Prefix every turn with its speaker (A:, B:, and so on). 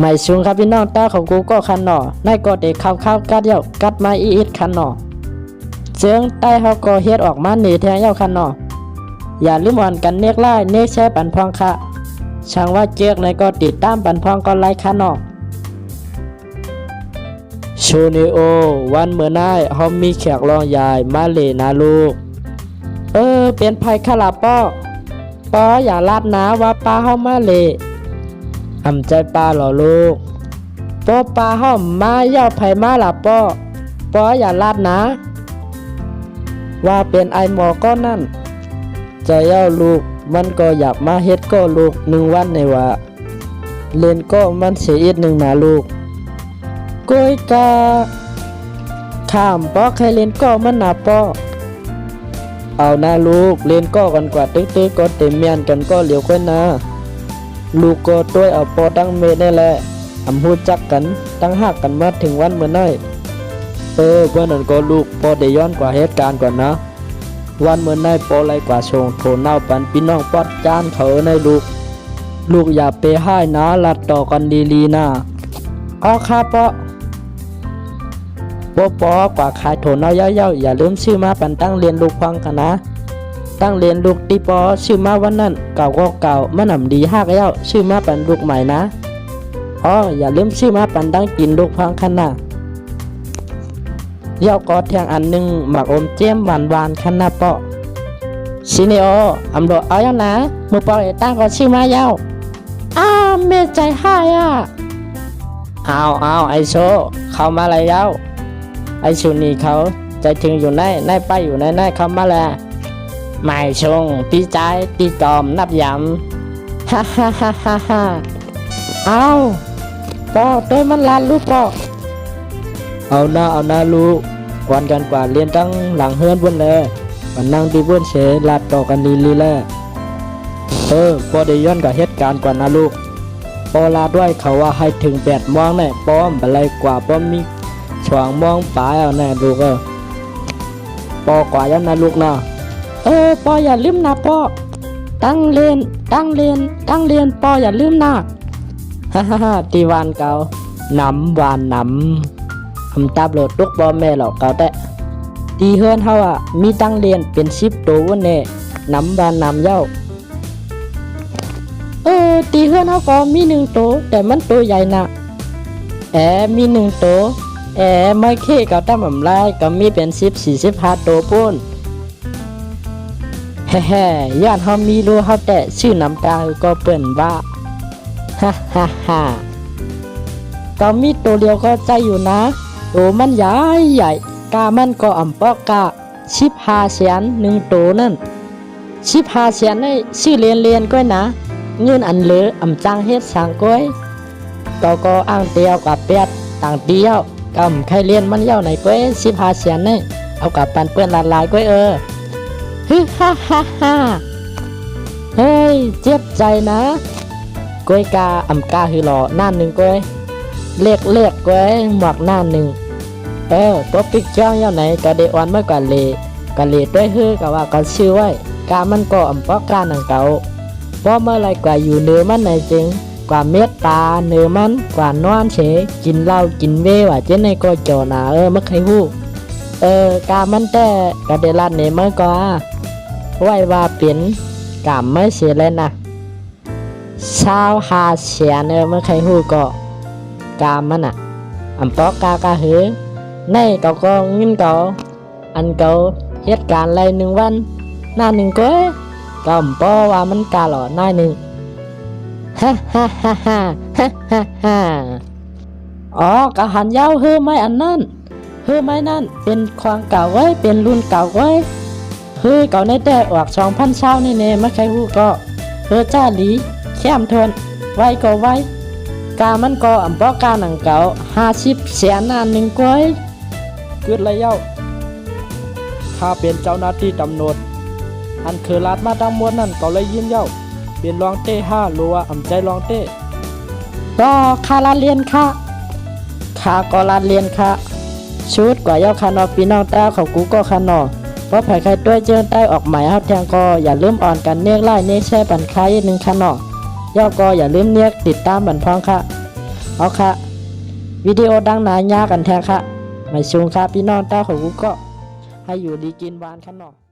A: ไม่สูงครับพี่น้องตาของกูก็คันหนอในก็เด็กข้าวข้าวกัดเย้ากัดมาอีอิดคันหนอเสียงใต้เฮาก็เฮ็ดออกมาหนีแทงเย้าคันหนออย่าลืมอ่อนกันเนกไล่เนกแช่ปันพองค่ะช่างว่าเจ๊กในก็ติดตามปันพองก็ไล่คันหนอชูนิโอ วันเมื่อนายเฮามีแขกรองยายมาเลนะลูก เออ เป็นภัยขลาป้อป้ออย่าลาดนะว่าป้าเฮามาเล อำใจป้าหรอลูกป้อป้าเฮามมาเย่าไผมาล่ะป้อป้ออย่าลาดนะ ว่าเป็นไอหมอก็นั่น ใจเย้าลูกมันก็อยากมาเฮ็ดก็ลูกหนึ่งวันในว่าเล่นก็มันเสียอีกหนึ่งนะลูกก้อยกาข้ามป้อใครเล่นก็มันหนาป้อเอาหน้าลูกเล่นก็กันกว่าตึ๊กตึกก็เต็มเมียนกันก็เหลียวค่อยนะ ลูกก็ต้วยเอาปอตั้งเมได้แหละอำพูดจักกันตั้งหักกันมาถึงวันเมื่อน้อยเออเพื่อนนั้นก็ลูกพอได้ย้อนกว่าเหตุการณ์ก่อนนะวันเมื่อน้อยปอไรกว่าชงโถเน่าปันพี่น้องปอดจานเขาในลูก ลูกอย่าไปให้นะลัดต่อกันดีๆนะอ๋อครับปอปอปอกว่าขายโถนเอาเย้าๆอย่าลืมชื่อมาปันตั้งเรียนลูกพังกันนะ ตั้งเรียนลูกตีปอชื่อมาวันนั้นเก่าก็เก่ามันหนำดีฮักเย้าชื่อมาปันลูกใหม่นะอ๋ออย่าลืมชื่อมาปันตั้งกินลูกพังคันนะเย้าก็แทงอันหนึ่งหมักอมเจียมหวานหวานคันนะปอชิเนโออำโดเอาเย้านะมือปอเอตั้งก็ชื่อมาเย้าอ้าเมใจห้อะเอาเอาไอโซเข้ามาเลยเย้าไอชุนีเขาใจถึงอยู่ในในไปอยู่ในในเขามาแล้ว ไม่ชงปีใจปีจอมนับยำฮ่าฮ่าฮ่าฮ่าฮ่าเอาปอตัวมันลานลูกปอเอาหน้าเอาหน้าลูกกวนกันกว่าเรียนตั้งหลังเฮือนบนเลยมันนั่งดีบนเฉยลาดต่อกันลีลีแลเออปอได้ย้อนกับเหตุการณ์กว่านะลูกปอลาด้วยเขาว่าให้ถึงแปดโมงแน่ป้อมอะไรกว่าป้อมมีช่วงมองปลายเอาแน่ลูกเออปอกว่ายันนะลูกนะ เออปออย่าลืมนะปอตั้งเรียนตั้งเรียนตั้งเรียนปออย่าลืมนะฮ่าฮ่าฮ่าตีวานเก่าหนำวานหนำทำตาบโหลดตุกบอแม่หรอกเก่าแต่ตีเฮือนเฮาอะมีตั้งเรียนเป็นสิบตัววันแน่หนำวานหนำเย้าเออตีเฮือนเฮาก็มีหนึ่งโตแต่มันโตใหญ่นะแอมีหนึ่งโตแอไม่เคกับตั้มอำลายก็มีเป็นสิบสี่สิบห้าโตปุ้น แฮ่แฮ่ๆญาติเฮามีรู้เฮาแต่ชื่อน้ำตาก็เปิ้นว่าฮ่าฮ่าฮ่าก็มีตัวเดียวก็ใจอยู่นะตัวมันใหญ่ใหญ่กามันก็อ่ำปอกกะชิบหาแสนหนึ่งตัวนั่นชิบหาแสนได้ชื่อเรียนเรียนก้อยนะ เงินอันเลืออ่ำจังเฮ็ดสางก้อยก็ก็อ้างเตียวกับเปียดต่างเดียวกำใครเรียนมันเย้าไหนก้อยสิบหาเสียนเนี่เอากับปันเปื้อนลาดลายก้อยเออ ฮึฮ่าฮ่าฮ่าเฮ้ย เจ็บใจนะก้อยกาอ่ำกาฮือหล่อหน้าหนึ่งก้อยเลียกเลียกก้อยหมวกหน้าหนึ่งเออตัวปิกจ้องย้าไหนก็เดออนเมื่อก่อนเลยก็เลยด้วยฮือกับว่าก็ชื่อไว้กามันก็อ่ำปอกกาหนังเก่าเพราะเมื่อไรกว่าอยู่เนื้อมันในจริงกว่าเม็ดตาเนื้อมันกว่านอนเฉยกินเหล้ากินเวว่าเจนในก็จอหนาเออมักใครฮู้เออกามันแต่กะเดลัดเนี่ยมันก็ ไว้ว่าเป็นกามไม่เสียเลยนะชาวหาเสียเนอมักใครฮู้ก็กามมันอะอันปอกากาหือในเกาก็เงินเกาอันเกาเหตุการณ์อะไรหนึ่งวัน หน้าหนึ่งก็ก็อำปอว่ามันกาหล่อหน้าหนึ่งฮ่าฮ่าฮ่าฮ่าฮ่าฮ่าอ๋อกะหันยาวเฮือไม้อันนั้นเฮือไม้นั่นเป็นความเก่าไว้เป็นรุ่นเก่าไว้ เฮือเก่าในแต่ออกสองพันเช้านี่เน่ไม่ใครฮู้ก็เฮือจ้าหลีแค้มทน ไว้ก็ไว้ กามันก็อำปอกาหนังเก่าห้าสิบแสนนานหนึ่งก้อยเกิดอะไรเย้าข้าเป็นเจ้าหน้าที่ตำรวจอันคือลาดมาดังมวลนั่นก็เลยยิ้มเย้าเป็นรองเต้ห้ารือว่าอ่ำใจรองเต้ก็คาลาเรียนค่ะข้าก็ลาเรียนค่ะชุดกว่าเย้าคานอปีน้องตาของกูก็คานอ เพราะไผ่ใครด้วยเจอใต้ออกหมายฮับแทงก็อย่าลืมอ่อนกันเนียกไล่เนียกแช่ปันคายหนึ่งคันอเย้าก็อย่าลืมเนียกติดตามบันพ้องค่ะเอาค่ะ วิดีโอดังหนายากันแท้ค่ะไม่ชูงค่ะพี่น้องเต้าของกูก็ให้อยู่ดีกินหวานขนเนาะ